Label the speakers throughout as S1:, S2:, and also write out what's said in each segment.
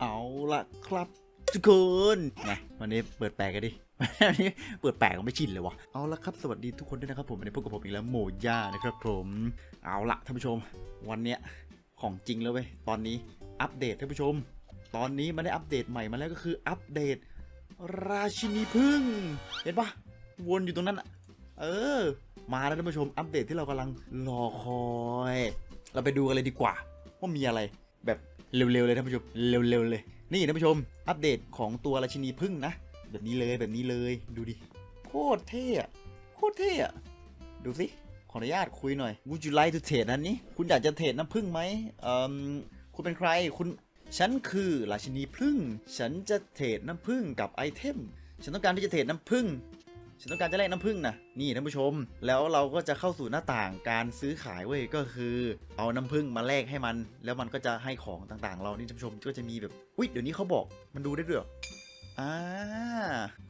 S1: เอาละครับทุกคนนะวันนี้เปิดแปลกกันดิวันนี้เปิดแปลกก็ไม่ชินเลยวะเอาละครับสวัสดีทุกคนด้วยนะครับผมวันนี้พบกับผมอีกแล้วโมย่านะครับผมเอาละท่านผู้ชม วันเนี้ยของจริงแล้วเว้ยตอนนี้อัปเดตท่านผู้ชม ตอนนี้มันได้อัปเดตใหม่มาแล้วก็คืออัปเดต ราชินีพึ่งเห็นปะวนอยู่ตรงนั้นอะเออ มาแล้วท่านผู้ชมอัปเดตที่เรากำลังรอคอย เราไปดูกันเลยดีกว่าว่ามีอะไรแบบ เร็วๆเลยท่านผู้ชมเร็วๆเลย นี่ท่านผู้ชม อัปเดตของตัวราชินีพึ่งนะ แบบนี้เลยแบบนี้เลยดูดิโคตรเท่อะโคตรเท่อะดูสิขออนุญาตคุยหน่อย Would you like to trade อันนี้คุณอยากจะเทรดน้ำพึ่งไหมเอ่อคุณเป็นใครคุณฉันคือราชินีพึ่ง ฉันจะเทรดน้ำพึ่งกับไอเทม ฉันต้องการที่จะเทรดน้ำพึ่ง ฉันต้องการจะแลกน้ำผึ้งนะนี่ท่านผู้ชม แล้วเราก็จะเข้าสู่หน้าต่างการซื้อขายเว้ยก็คือ เอาน้ำผึ้งมาแลกให้มัน แล้วมันก็จะให้ของต่างๆ เรานี่ท่านผู้ชมก็จะมีแบบอุ้ยเดี๋ยวนี้เขาบอกมันดูได้ด้วยเหรออ่า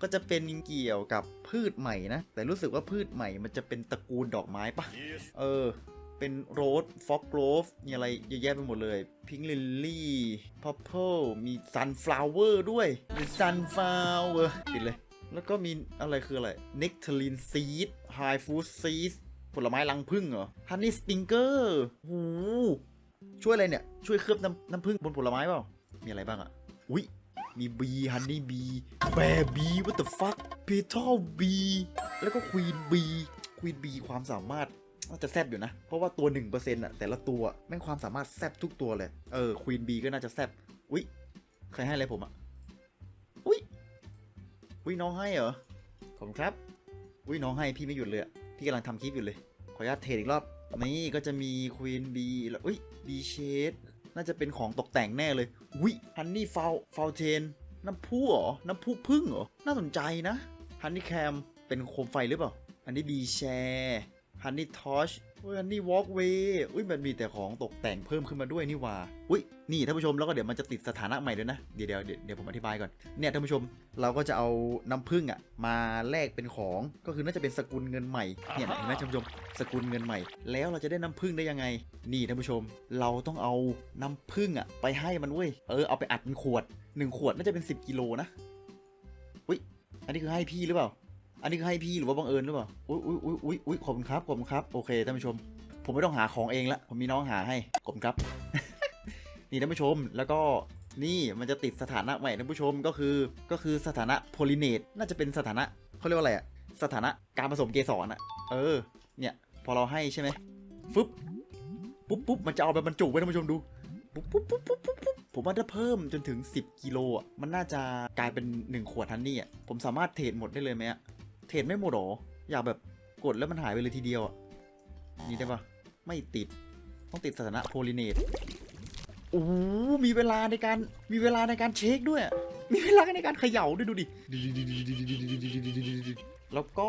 S1: ก็จะเป็นเกี่ยวกับพืชใหม่นะ แต่รู้สึกว่าพืชใหม่มันจะเป็นตระกูลดอกไม้ปะเออ เป็นโรสฟอกโกรฟมีอะไรเยอะแยะไปหมดเลยพิงลิลลี่พัพเพิลมีซันฟลาวเวอร์ด้วยมีซันฟลาวเวอร์ปิดเลย แล้วก็มีอะไรคืออะไร n e c t a r i n seed high food seed ผลไม้รังผึ้งเหรอ honey stinger หูช่วยอะไรเนี่ย ช่วยเคลือบน้ำน้ำผึ้งบนผลไม้เปล่า มีอะไรบ้างอะอุ้ยมี bee honey bee bear bee what the fuck petal bee แล้วก็ queen bee queen bee ความสามารถน่าจะแซบอยู่นะ เพราะว่าตัว 1%อะแต่ละตัวแม่งความสามารถแซบทุกตัวเลย เออ queen bee ก็น่าจะแซบอุ้ยใครให้อะไรผมอะ วิน้องให้เหรอขอบคุณครับวิน้องให้พี่ไม่หยุดเลยอะพี่กำลังทำคลิปอยู่เลย ขออนุญาตเทรดอีกรอบ นี่ก็จะมีควีนบีแล้วอุ้ยบีเชดน่าจะเป็นของตกแต่งแน่เลยวิฮันนี่ฟาวฟาวเทนน้ำพุเหรอ น้ำพุพึ่งเหรอ น่าสนใจนะฮันนี่แคมเป็นโคมไฟหรือเปล่าฮันนี่บีแชร์ฮันนี่ทอช ฮันนี่วอล์กเวย์อุ้ยมันมีแต่ของตกแต่งเพิ่มขึ้นมาด้วยนี่หว่าอุ้ยนี่ท่านผู้ชมแล้วก็เดี๋ยวมันจะติดสถานะใหม่ด้วยนะเดี๋ยวเดี๋ยวเดี๋ยวเดี๋ยวผมอธิบายก่อนเนี่ยท่านผู้ชมเราก็จะเอาน้ำผึ้งอะมาแลกเป็นของก็คือน่าจะเป็นสกุลเงินใหม่เนี่ยเห็นไหมท่านผู้ชมสกุลเงินใหม่ แล้วเราจะได้น้ำผึ้งได้ยังไง นี่ท่านผู้ชม เราต้องเอาน้ำผึ้งอะไปให้มันเว้ยเออเอาไปอัดเป็นขวดหนึ่งขวดน่าจะเป็น 10กิโลนะอุ้ยอันนี้คือให้พี่หรือเปล่า อันนี้คือให้พี่หรือว่าบังเอิญหรือเปล่า อุ้ยอุ้ยอุ้ยอุ้ยอุ้ยขอบคุณครับขอบคุณครับ โอเคท่านผู้ชม ผมไม่ต้องหาของเองละ ผมมีน้องหาให้ขอบคุณครับ นี่ท่านผู้ชม แล้วก็นี่มันจะติดสถานะใหม่ท่านผู้ชมก็คือ ก็คือสถานะโพลิเนต น่าจะเป็นสถานะเขาเรียกว่าอะไรอะสถานะการผสมเกสรอะเออ เนี่ย พอเราให้ใช่ไหมฟึบปุ๊บปุ๊บมันจะเอาไปบรรจุไว้ท่านผู้ชมดูปุ๊บปุ๊บปุ๊บปุ๊บปุ๊บปุ๊บผมว่าถ้าเพิ่มจนถึง 10 กิโลอะมันน่าจะกลายเป็น 1 ขวดทันนี่อะผมสามารถเทรดหมดได้เลยไหมอะ เทรดไม่หมดหรอ อยากแบบกดแล้วมันหายไปเลยทีเดียวอะนี่ได้ปะไม่ติด ต้องติดสถานะโพลิเนตโอ้โหมีเวลาในการมีเวลาในการเช็คด้วย มีเวลาในการเขย่าด้วยดูดิแล้วก็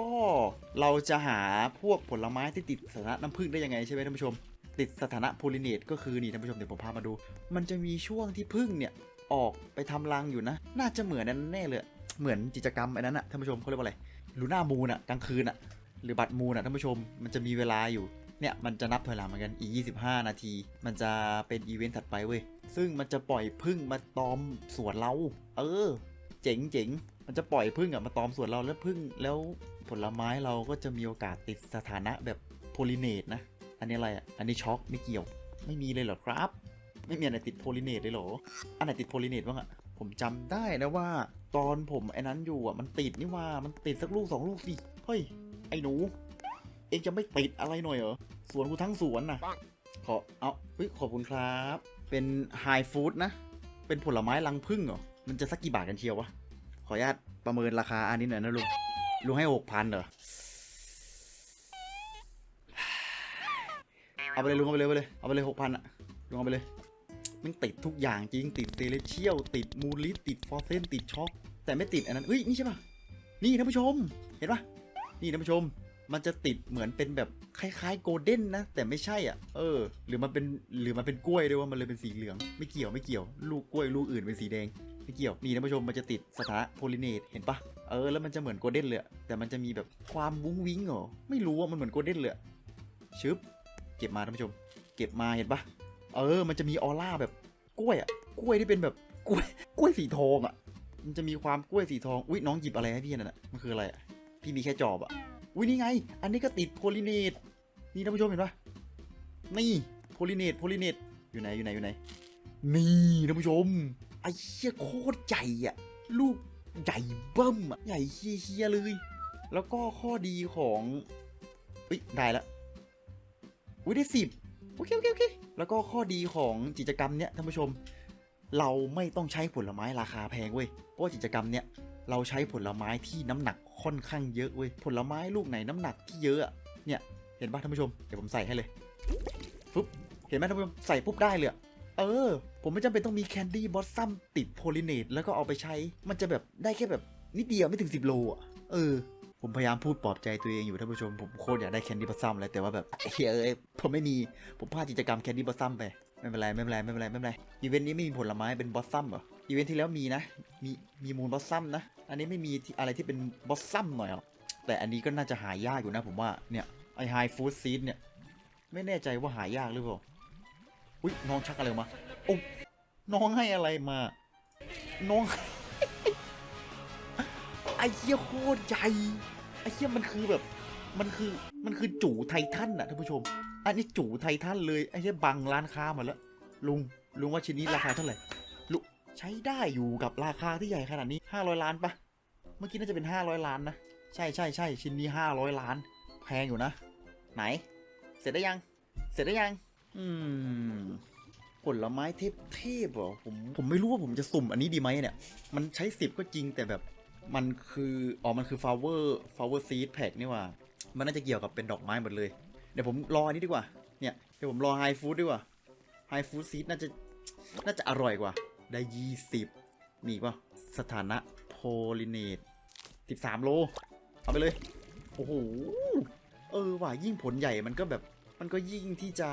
S1: เราจะหาพวกผลไม้ที่ติดสถานะน้ำผึ้งได้ยังไงใช่ไหมท่านผู้ชม ติดสถานะโพลิเนตก็คือนี่ท่านผู้ชมเดี๋ยวผมพามาดู มันจะมีช่วงที่ผึ้งเนี่ยออกไปทำรังอยู่นะ น่าจะเหมือนนั้นแน่เลย เหมือนกิจกรรมไอ้นั้นอะท่านผู้ชมเขาเรียกว่าอะไร ลูน่ามูนอะกลางคืนอะหรือบัตรมูนอะท่านผู้ชมมันจะมีเวลาอยู่เนี่ยมันจะนับถอยหลังเหมือนกันอีก 25 นาที มันจะเป็นอีเวนต์ถัดไปเว้ย ซึ่งมันจะปล่อยพึ่งมาตอมสวนเรา เออ เจ๋งเจ๋งมันจะปล่อยพึ่งอะมาตอมสวนเราแล้วพึ่งแล้วผลไม้เราก็จะมีโอกาสติดสถานะแบบโพลิเนตนะ อันนี้อะไรอะอันนี้ช็อกไม่เกี่ยว ไม่มีเลยเหรอครับ ไม่มีอันไหนติดโพลิเนตเลยเหรอ อันไหนติดโพลิเนตบ้างอะผมจำได้นะว่า ตอนผมไอ้นั้นอยู่อะมันติดนี่ว่ามันติดสักลูกสองลูกสิเฮ้ยไอ้หนู เองจะไม่ติดอะไรหน่อยเหรอสวนกูทั้งสวนน่ะ ขอเอาเฮ้ยขอบคุณครับ เป็นไฮฟู้ดนะ เป็นผลไม้รังผึ้งเหรอ มันจะสักกี่บาทกันเชียววะ ขออนุญาตประเมินราคาอันนี้หน่อยนะลุง ลุงให้หกพันเหรอ เอาไปเลยลุงเอาไปเลยไปเลย เอาไปเลยหกพันอะลุงเอาไปเลย มันติดทุกอย่างจริงติดเซเลเชียลติดมูลิสติดฟอสเซนติดช็อกแต่ไม่ติดอันนั้นเฮ้ยนี่ใช่ปะนี่ท่านผู้ชม เห็นปะนี่ท่านผู้ชม มันจะติดเหมือนเป็นแบบคล้ายๆโกลเด้นนะ แต่ไม่ใช่อะ เออ หรือมันเป็นหรือมันเป็นกล้วยด้วยว่ามันเลยเป็นสีเหลือง ไม่เกี่ยวไม่เกี่ยว ลูกกล้วยลูกอื่นเป็นสีแดงไม่เกี่ยวนี่ท่านผู้ชมมันจะติดสถานะโพลิเนตเห็นปะเออแล้วมันจะเหมือนโกลเด้นเลยแต่มันจะมีแบบความวุ้งวิ้งเหรอไม่รู้ว่ามันเหมือนโกลเด้นเลยชึบเก็บมาท่านผู้ชม เก็บมาเห็นปะ เออ มันจะมีออร่าแบบกล้วยอะกล้วยที่เป็นแบบกล้วย กล้วยสีทองอะ มันจะมีความกล้วยสีทอง อุ้ยน้องหยิบอะไรให้พี่นั่นน่ะ มันคืออะไรอะ พี่มีแค่จอบอะ อุ้ยนี่ไง อันนี้ก็ติดโพลิเนต นี่ท่านผู้ชมเห็นปะนี่โพลิเนต โพลิเนต อยู่ไหน อยู่ไหน อยู่ไหน นี่ท่านผู้ชม ไอ้เหี้ยโคตรใหญ่อะ ลูกใหญ่เบิ้มอะ ใหญ่เฮียเลย แล้วก็ข้อดีของเฮ้ย ได้แล้วอุ้ยได้สิบ โอเคโอเคโอเคแล้วก็ข้อดีของกิจกรรมเนี้ยท่านผู้ชม เราไม่ต้องใช้ผลไม้ราคาแพงเว้ยเพราะกิจกรรมเนี้ยเราใช้ผลไม้ที่น้ำหนักค่อนข้างเยอะเว้ยผลไม้ลูกไหนน้ำหนักที่เยอะเนี่ยเห็นปะท่านผู้ชมเดี๋ยวผมใส่ให้เลยปุ๊บเห็นไหมท่านผู้ชมใส่ปุ๊บได้เลยเออ ผมไม่จำเป็นต้องมีแคนดี้บอสซัมติดโพลิเนตแล้วก็เอาไปใช้ มันจะแบบได้แค่แบบนิดเดียวไม่ถึง 10 โลอะ เออ ผมพยายามพูดปลอบใจตัวเองอยู่ท่านผู้ชม ผมโคตรอยากได้แคนดี้บอสซัมเลยแต่ว่าแบบเฮ้ยเอ้ยผมไม่มีผมพลาดกิจกรรมแคนดี้บอสซัมไปไม่เป็นไรไม่เป็นไรไม่เป็นไรไม่เป็นไรอีเวนต์นี้ไม่มีผลไม้เป็นบอสซัมเหรออีเวนต์ที่แล้วมีนะ มีมีมูลบอสซัมนะ อันนี้ไม่มีที่อะไรที่เป็นบอสซัมหน่อยหรอแต่อันนี้ก็น่าจะหายากอยู่นะผมว่าเนี่ยไอไฮฟู้ดซีดเนี่ย ไม่แน่ใจว่าหายากหรือเปล่าอุ้ยน้องชักอะไรมาโอ้น้องให้อะไรมา น้องไอ้เหี้ยโคตรใหญ่ ไอ้เหี้ยมันคือแบบ มันคือมันคือจู่ไททันอะท่านผู้ชม อันนี้จู่ไททันเลยไอ้เหี้ยบังร้านค้ามาแล้วลุงลุงว่าชิ้นนี้ราคาเท่าไหร่ลุใช้ได้อยู่กับราคาที่ใหญ่ขนาดนี้ 500 ล้านปะเมื่อกี้น่าจะเป็น 500 ล้านนะใช่ใช่ใช่ชิ้นนี้ 500 ล้าน แพงอยู่นะ ไหน เสร็จได้ยัง เสร็จได้ยัง อืมผลไม้เทพเทพเหรอผมผมไม่รู้ว่าผมจะสุ่มอันนี้ดีไหมเนี่ย มันใช้สิบก็จริงแต่แบบ มันคือ อ๋อ มันคือ flower flower seed pack นี่ว่า มันน่าจะเกี่ยวกับเป็นดอกไม้หมดเลย เดี๋ยวผมรออันนี้ดีกว่า เนี่ย เดี๋ยวผมรอ high food ดีกว่า high food seed น่าจะ น่าจะอร่อยกว่า ได้ยี่สิบมีอีกป่ะ สถานะ pollinate สิบสามโล เอาไปเลย โอ้โห เออว่ะ ยิ่งผลใหญ่มันก็แบบ มันก็ยิ่งที่จะ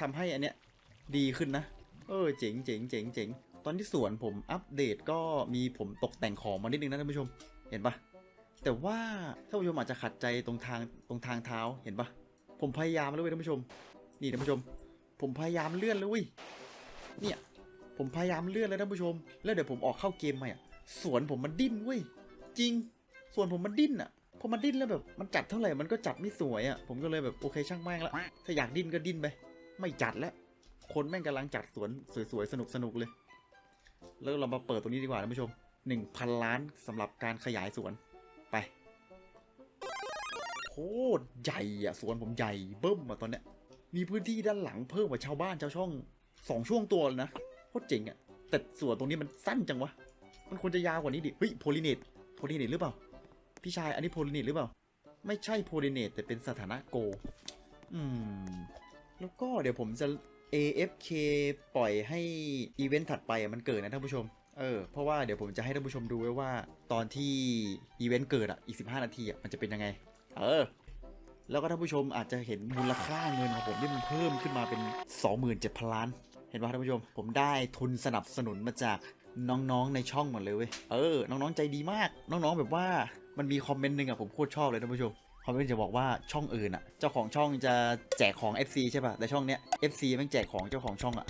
S1: ทำให้อันเนี้ยดีขึ้นนะ เออ เจ๋งเจ๋งเจ๋งเจ๋ง ตอนที่สวนผมอัปเดตก็มีผมตกแต่งของมานิดนึงนะท่านผู้ชม เห็นปะแต่ว่าท่านผู้ชมอาจจะขัดใจตรงทางตรงทางเท้าเห็นปะผมพยายามแล้วเว้ยท่านผู้ชม นี่ท่านผู้ชม ผมพยายามเลื่อนแล้วเว้ยเนี่ย ผมพยายามเลื่อนแล้วท่านผู้ชม แล้วเดี๋ยวผมออกเข้าเกมใหม่อะสวนผมมันดิ้นเว้ยจริงสวนผมมันดิ้นอะพอมันดิ้นแล้วแบบมันจัดเท่าไหร่มันก็จัดไม่สวยอะผมก็เลยแบบโอเคช่างแม่งละถ้าอยากดิ้นก็ดิ้นไปไม่จัดแล้วคนแม่งกำลังจัดสวนสวยๆสนุกๆเลย แล้วเรามาเปิดตรงนี้ดีกว่าท่านผู้ชม 1,000 ล้านสำหรับการขยายสวนไปโคตรใหญ่อะสวนผมใหญ่เบิ้มอะตอนเนี้ยมีพื้นที่ด้านหลังเพิ่มกว่าชาวบ้านชาวช่องสองช่วงตัวเลยนะโคตรเจ๋งอะแต่สวนตรงนี้มันสั้นจังวะมันควรจะยาวกว่านี้ดิเฮ้ยโพลิเนตโพลิเนตหรือเปล่าพี่ชายอันนี้โพลิเนตหรือเปล่า ไม่ใช่โพลิเนตแต่เป็นสถานะโก อืม แล้วก็เดี๋ยวผมจะ AFK ปล่อยให้อีเวนต์ถัดไปมันเกิดนะท่านผู้ชม เออ เพราะว่าเดี๋ยวผมจะให้ท่านผู้ชมดูไว้ว่าตอนที่อีเวนต์เกิดอะ อีก 15 นาทีอะ มันจะเป็นยังไง เออ แล้วก็ท่านผู้ชมอาจจะเห็นมูลค่าเงินของผมที่มันเพิ่มขึ้นมาเป็น 27,000 ล้าน เห็นป่ะท่านผู้ชม ผมได้ทุนสนับสนุนมาจากน้องๆในช่องหมดเลยเว้ย เออ น้องๆใจดีมาก น้องๆแบบว่ามันมีคอมเมนต์หนึ่งอะผมโคตรชอบเลยท่านผู้ชม อมเมนต์จะบอกว่าช่องอื่นอะ เจ้าของช่องจะแจกของ FC ใช่ป่ะ แต่ช่องเนี้ย FC ม่งแจกของเจ้าของช่องอะ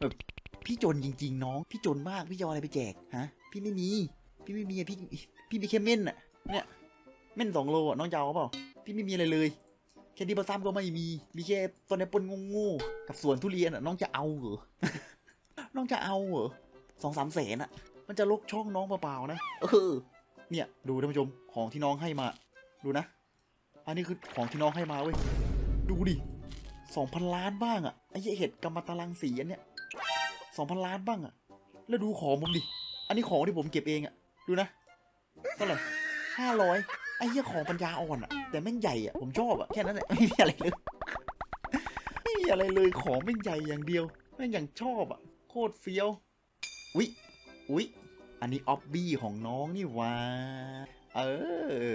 S1: แบบพี่จนจริง ๆ น้อง พี่จนมาก พี่จะเอาอะไรไปแจกฮะ พี่ไม่มี พี่ไม่มีอะพี่พี่มีแค่เม่นอะ เนี่ยเม่นสองโลอะน้องจะเอาเปล่า พี่ไม่มีอะไรเลยแค่ดีบซัมก็ไม่มี มีแค่ต้นแอปเปิลโง่ๆกับสวนทุเรียนอะน้องจะเอาเหรอ น้องจะเอาเหรอสองสามแสนอะ มันจะลกช่องน้องเปล่าๆนะ เออ เนี่ยดูท่านผู้ชมของที่น้องให้มา ดูนะ อันนี้คือของที่น้องให้มาเว้ย ดูดิสองพันล้านบ้างอะไอ้เห็ดกำมะตาลังสีอันเนี้ยสองพันล้านบ้างอะแล้วดูของผมดิ อันนี้ของที่ผมเก็บเองอะดูนะเท่าไหร่ห้าร้อยไอ้เหี้ยของปัญญาอ่อนอะแต่แม่งใหญ่อะผมชอบอะแค่นั้นแหละไม่มีอะไรเลยไม่มีอะไรเลยของแม่งใหญ่อย่างเดียวแม่งอย่างชอบอะโคตรเฟี้ยวอุ๊ยอุ๊ย อันนี้ออบบี้ของน้องนี่ว่าเออ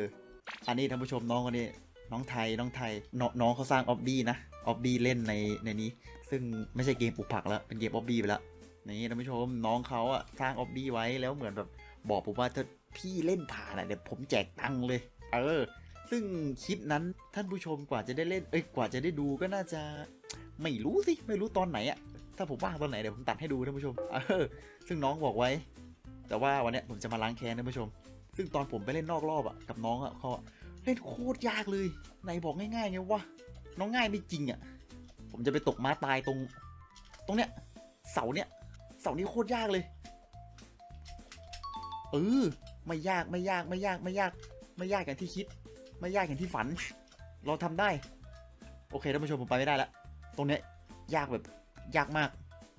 S1: อันนี้ท่านผู้ชมน้องคนนี้น้องไทยน้องไทยนน้องเขาสร้างออบบี้นะออบบี้เล่นในในนี้ ซึ่งไม่ใช่เกมปลูกผักแล้ว เป็นเกมออบบี้ไปแล้วนี่ท่านผู้ชมน้องเขาอะสร้างออบบี้ไว้แล้วเหมือนแบบบอกผมว่าถ้าพี่เล่นผ่านอะเดี๋ยวผมแจกตังค์เลย เออ ซึ่งคลิปนั้นท่านผู้ชมกว่าจะได้เล่น เอ้ยกว่าจะได้ดูก็น่าจะไม่รู้สิไม่รู้ตอนไหนอะถ้าถ้าผมว่างตอนไหนเดี๋ยวผมตัดให้ดูท่านผู้ชม เออ ซึ่งน้องบอกไว้ แต่ว่าวันนี้ผมจะมาล้างแค้นท่านผู้ชม ซึ่งตอนผมไปเล่นนอกรอบอะกับน้องอะเขาเล่นโคตรยากเลยไหนบอกง่ายๆไงวะน้องง่ายไม่จริงอะผมจะไปตกม้าตายตรง ตรงเนี้ย เสาเนี้ยเสานี้โคตรยากเลยเออไม่ยากไม่ยากไม่ยากไม่ยาก ไม่ยากอย่างที่คิด ไม่ยากอย่างที่ฝัน เราทำได้ โอเคท่านผู้ชมผมไปไม่ได้ละตรงเนี้ยยากแบบยากมาก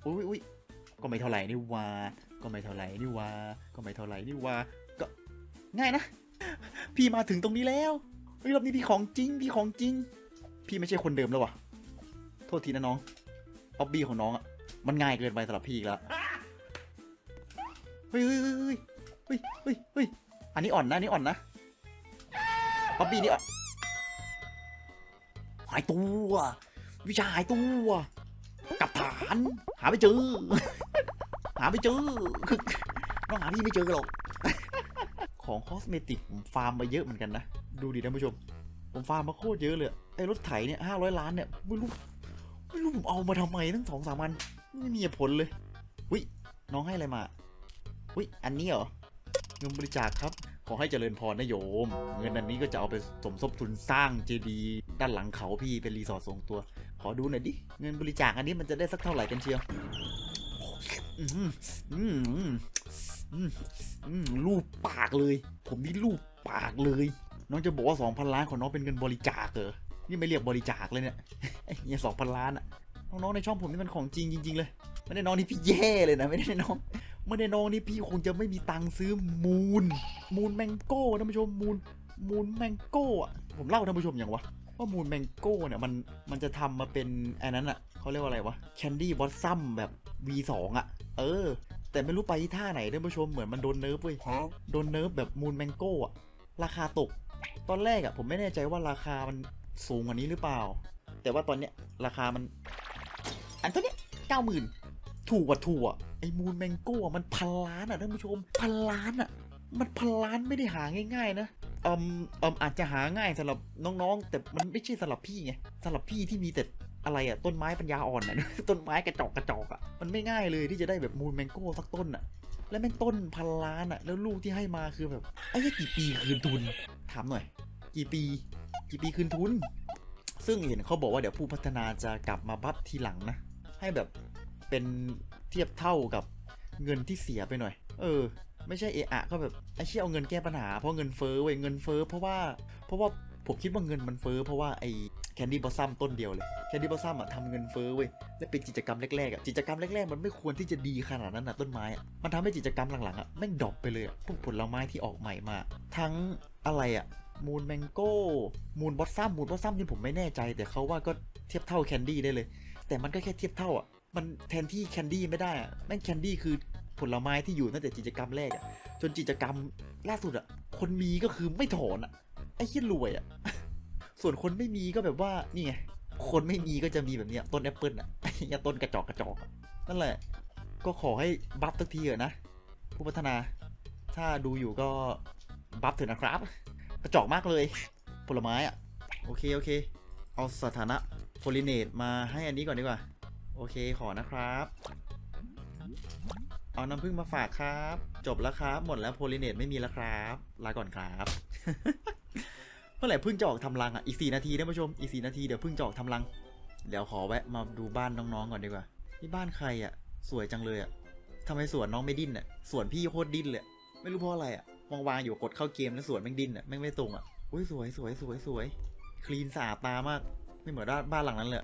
S1: อุ้ยอุ้ยก็ไม่เท่าไหร่นี่ว่า ก็ไม่เท่าไหร่นี่วาก็ไม่เท่าไหร่นี่วาก็ง่ายนะ พี่มาถึงตรงนี้แล้วเฮ้ยรอบนี้พี่ของจริงพี่ของจริง พี่ไม่ใช่คนเดิมแล้ววะโทษทีนะน้องออบบี้ของน้องอะมันง่ายเกินไปสำหรับพี่อีกแล้วเฮ้ยเฮ้ยเฮ้ยเฮ้ยเฮ้ยเฮ้ยอันนี้อ่อนนะอันนี้อ่อนนะออบบี้นี่อ่อนหายตัว วิชาหายตัวกับฐาน หาไม่เจอ หาไม่เจอคือน้องหาพี่ไม่เจอหรอก ของคอสเมติกผมฟาร์มมาเยอะเหมือนกันนะ ดูดิท่านผู้ชม ผมฟาร์มมาโคตรเยอะเลย ไอ้รถไถเนี่ยห้าร้อยล้านเนี่ยไม่รู้ไม่รู้ผมเอามาทำไมตั้งสองสามอันไม่มีผลเลยวิน้องให้อะไรมาวิอันนี้เหรอเงินบริจาคครับ ขอให้เจริญพรนะโยม เงินอันนี้ก็จะเอาไปสมทบทุนสร้างเจดีย์ด้านหลังเขาพี่เป็นรีสอร์ททรงตัว ขอดูหน่อยดิ เงินบริจาคอันนี้มันจะได้สักเท่าไหร่กันเชียว รูปปากเลย ผมนี่รูปปากเลย น้องจะบอกว่าสองพันล้านของน้องเป็นเงินบริจาคเหรอ นี่ไม่เรียกบริจาคเลยเนี่ยเนี่ยสองพันล้านอะน้องๆในช่องผมนี่มันของจริงจริง ๆ เลย ไม่ได้น้องนี่พี่แย่เลยนะ ไม่ได้น้อง ไม่ได้น้องนี่พี่คงจะไม่มีตังค์ซื้อมูลมูลแมงโก้ท่านผู้ชม มูลมูลแมงโก้อะผมเล่าท่านผู้ชมอย่างวะ ว่ามูลแมงโก้เนี่ยมันมันจะทำมาเป็นอันนั้นอะเขาเรียกว่าอะไรวะแคนดี้บอสซัมแบบ V2 อะเออ แต่ไม่รู้ไปที่ท่าไหนท่านผู้ชมเหมือนมันโดนเนิร์ฟเว้ยโดนเนิร์ฟแบบมูลแมงโก้อะราคาตก ตอนแรกอะผมไม่แน่ใจว่าราคามันสูงกว่านี้หรือเปล่า แต่ว่าตอนเนี้ยราคามัน อันตัวเนี้ยเก้าหมื่นถูกกว่าถูกอะไอ้มูลแมงโก้อะมันพันล้านอะท่านผู้ชมพันล้านอะมันพันล้านไม่ได้หาง่าย ๆ นะ เอมเอมอาจจะหาง่ายสำหรับน้องๆ แต่มันไม่ใช่สำหรับพี่ไงสำหรับพี่ที่มีแต่อะไรอะต้นไม้ปัญญาอ่อนอะต้นไม้กระจอกกระจอกอะมันไม่ง่ายเลยที่จะได้แบบมูลแมงโก้สักต้นอะแล้วแม่งต้นพันล้านอะแล้วลูกที่ให้มาคือแบบไอ้ยกี่ปีคืนทุน ถามหน่อย กี่ปี กี่ปีคืนทุน ซึ่งเห็นเขาบอกว่าเดี๋ยวผู้พัฒนาจะกลับมาบัฟทีหลังนะ ให้แบบเป็นเทียบเท่ากับเงินที่เสียไปหน่อย เออ ไม่ใช่เอะอะก็แบบ ไอ้เชี่ยเอาเงินแก้ปัญหาเพราะเงินเฟ้อเว้ยเงินเฟ้อเพราะว่าเพราะว่าผมคิดว่าเงินมันเฟ้อเพราะว่าไอ้แคนดี้บอสซัมต้นเดียวเลยแคนดี้บอสซัมอะทำเงินเฟ้อเว้ยและเป็นกิจกรรมแรกๆอะกิจกรรมแรกๆมันไม่ควรที่จะดีขนาดนั้นอะต้นไม้อะมันทำให้กิจกรรมหลังๆอะแม่งดรอปไปเลยพวกผลไม้ที่ออกใหม่มา ทั้งอะไรอะมูนแมงโก้มูนบอสซัมมูนบอสซัมนี่ผมไม่แน่ใจ แต่เขาว่าก็เทียบเท่าแคนดี้ได้เลย แต่มันก็แค่เทียบเท่าอะ มันแทนที่แคนดี้ไม่ได้อะแม่งแคนดี้คือผลไม้ที่อยู่ตั้งแต่กิจกรรมแรกอะจนกิจกรรมล่าสุดอะคนมีก็คือไม่ถอนอะไอ้เหี้ยรวยอะส่วนคนไม่มีก็แบบว่านี่ไงคนไม่มีก็จะมีแบบเนี้ยต้นแอปเปิลอะไอ้เหี้ยต้นกระจอกกระจอกอะนั่นแหละ ก็ขอให้บัฟสักทีเถอะนะ ผู้พัฒนา ถ้าดูอยู่ก็บัฟเถอะนะครับ กระจอกมากเลย ผลไม้อะโอเคโอเค เอาสถานะโพลิเนตมาให้อันนี้ก่อนดีกว่า โอเคขอนะครับ เอาน้ำผึ้งมาฝากครับ จบแล้วครับ หมดแล้วโพลิเนตไม่มีแล้วครับ ลาก่อนครับเมื่อไหร่พึ่งจะออกทำรังอะอีกสี่นาทีท่านผู้ชมอีกสี่นาทีเดี๋ยวพึ่งจะออกทำรัง เดี๋ยวขอแวะมาดูบ้านน้องๆก่อนดีกว่านี่บ้านใครอะ สวยจังเลยอะทำไมสวนน้องไม่ดิ้นอะสวนพี่โคตรดิ้นเลยไม่รู้เพราะอะไรอะวางๆอยู่กดเข้าเกมแล้วสวนแม่งดิ้นอะแม่งไม่ตรงอะอุ้ยสวยสวยสวยสวยคลีนสะอาดตามาก ไม่เหมือนบ้านหลังนั้นเลย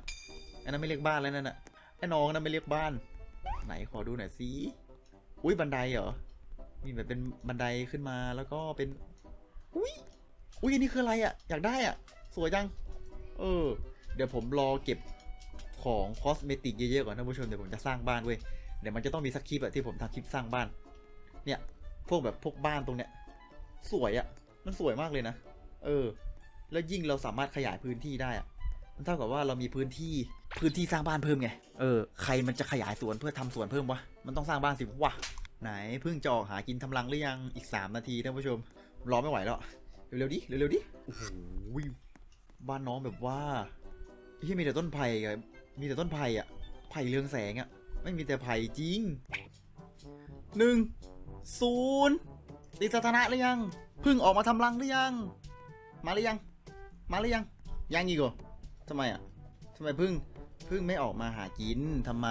S1: อันนั้นไม่เรียกบ้านแล้วนั่นน่ะ ไอ้น้องนั่นไม่เรียกบ้าน ไหนขอดูหน่อยสิอุ้ยบันไดเหรอมีแบบเป็นบันไดขึ้นมาแล้วก็เป็นอุ้ยอุ้ยอันนี้คืออะไรอะ่ะ อยากได้อะ่ะ สวยจัง เออ เดี๋ยวผมรอเก็บของคอสเมติกเยอะๆก่อนท่านผู้ชมเดี๋ยวผมจะสร้างบ้านเว้ยเดี๋ยวมันจะต้องมีสักคลิปอะที่ผมทำคลิปสร้างบ้าน เนี่ยพวกแบบพวกบ้านตรงเนี้ยสวยอะ่ะมันสวยมากเลยนะ เออ แล้วยิ่งเราสามารถขยายพื้นที่ได้อะ เท่ากับว่าเรามีพื้นที่พื้นที่สร้างบ้านเพิ่มไง เออ ใครมันจะขยายสวนเพื่อทำสวนเพิ่มวะ มันต้องสร้างบ้านสิวะ ไหนเพิ่งจอกหากินทำรังหรือยัง อีก 3 นาทีท่านผู้ชม รอไม่ไหวแล้ว เร็วๆดิ เร็วๆดิ โอ้โหบ้านน้องแบบว่าที่มีแต่ต้นไผ่อะมีแต่ต้นไผ่อะไผ่เรืองแสงอะไม่มีแต่ไผ่จริงหนึ่งศูนย์ติดสถานะหรือยังพึ่งออกมาทำรังหรือยัง มาหรือยัง มาหรือยัง ยังอีกเหรอ ทำไมอะทำไมพึ่งพึ่งไม่ออกมาหากินทำไม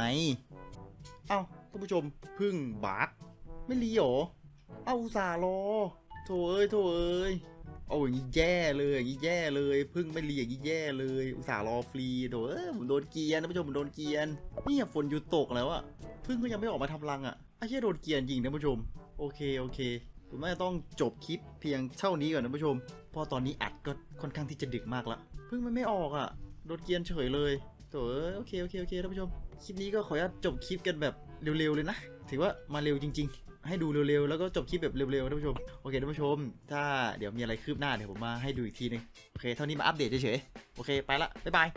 S1: เอ้าท่านผู้ชมพึ่งบาสไม่รีหรอ เอาอุตส่าห์รอโถเอ้ยโถเอ้ยเอาอย่างนี้แย่เลยอย่างนี้แย่เลยพึ่งไม่รีอย่างนี้แย่เลย อุตส่าห์รอฟรีโถเอ้ยผมโดนเกียนท่านผู้ชมผมโดนเกียนนี่ฝนหยุดตกแล้วอะพึ่งก็ยังไม่ออกมาทำรังอะไอ้เหี้ยโดนเกียนจริงท่านผู้ชม โอเคโอเคผมน่าจะต้องจบคลิปเพียงเท่านี้ก่อนท่านผู้ชมเพราะตอนนี้อัดก็ค่อนข้างที่จะดึกมากละพึ่งมันไม่ออกอะ โดนเกียนเฉยเลยโถเอ้ยโอเคโอเคโอเคท่านผู้ชม คลิปนี้ก็ขออนุญาตจบคลิปกันแบบเร็วๆเลยนะ ถือว่ามาเร็วจริง ๆ ให้ดูเร็วๆ แล้วก็จบคลิปแบบเร็วๆท่านผู้ชม โอเคท่านผู้ชม ถ้าเดี๋ยวมีอะไรคืบหน้าเดี๋ยวผมมาให้ดูอีกทีนึง โอเค เท่านี้มาอัปเดตเฉยๆ โอเค ไปละ บ๊ายบาย